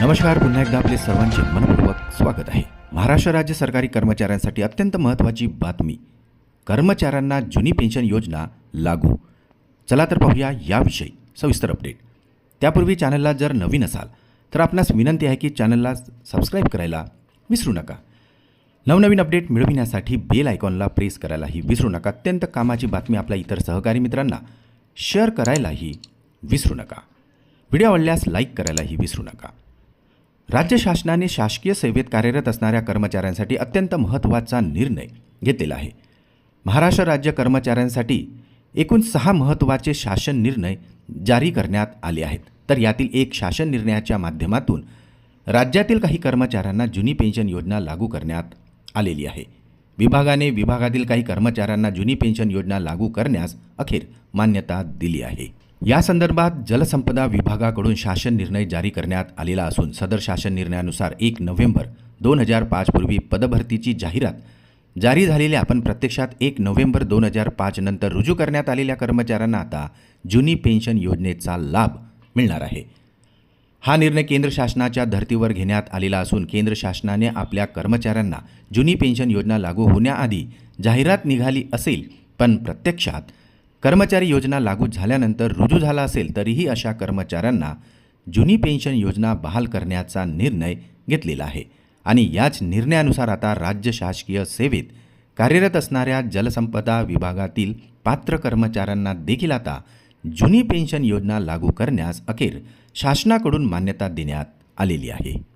नमस्कार पुन्हा एकदा आपले सर्वांचे मनपूर्वक स्वागत आहे. महाराष्ट्र राज्य सरकारी कर्मचाऱ्यांसाठी अत्यंत महत्त्वाची बातमी कर्मचाऱ्यांना जुनी पेन्शन योजना लागू. चला तर पाहूया याविषयी सविस्तर अपडेट त्यापूर्वी चॅनलला जर नवीन असाल तर आपणास विनंती आहे की चॅनलला सबस्क्राईब करायला विसरू नका. नवनवीन अपडेट मिळविण्यासाठी बेल आयकॉनला प्रेस करायलाही विसरू नका. अत्यंत कामाची बातमी आपल्या इतर सहकारी मित्रांना शेअर करायलाही विसरू नका. व्हिडिओ आवडल्यास लाईक करायलाही विसरू नका. राज्य शासनाने शासकीय सेवेत कार्यरत असणाऱ्या कर्मचाऱ्यांसाठी अत्यंत महत्त्वाचा निर्णय घेतलेला आहे. महाराष्ट्र राज्य कर्मचाऱ्यांसाठी एकूण सहा महत्त्वाचे शासन निर्णय जारी करण्यात आले आहेत. तर यातील एक शासन निर्णयाच्या माध्यमातून राज्यातील काही कर्मचाऱ्यांना जुनी पेन्शन योजना लागू करण्यात आलेली आहे. विभागाने विभागातील काही कर्मचाऱ्यांना जुनी पेन्शन योजना लागू करण्यास अखेर मान्यता दिली आहे. या संदर्भात जलसंपदा विभागाकडून शासन निर्णय जारी करण्यात आलेला असून सदर शासन निर्णयानुसार एक नोव्हेंबर दोन हजार पाचपूर्वी पदभरतीची जाहिरात जारी झालेल्या आपण प्रत्यक्षात एक नोव्हेंबर दोन हजार पाच नंतर रुजू करण्यात आलेल्या कर्मचाऱ्यांना आता जुनी पेन्शन योजनेचा लाभ मिळणार आहे. हा निर्णय केंद्र शासनाच्या धर्तीवर घेण्यात आलेला असून केंद्र शासनाने आपल्या कर्मचाऱ्यांना जुनी पेन्शन योजना लागू होण्याआधी जाहिरात निघाली असेल पण प्रत्यक्षात कर्मचारी योजना लागू झाल्यानंतर रुजू झाला असेल तरीही अशा कर्मचाऱ्यांना जुनी पेन्शन योजना बहाल करण्याचा निर्णय घेतलेला आहे. आणि याच निर्णयानुसार आता राज्य शासकीय सेवेत कार्यरत असणाऱ्या जलसंपदा विभागातील पात्र कर्मचाऱ्यांना देखील आता जुनी पेन्शन योजना लागू करण्यास अखेर शासनाकडून मान्यता देण्यात आलेली आहे.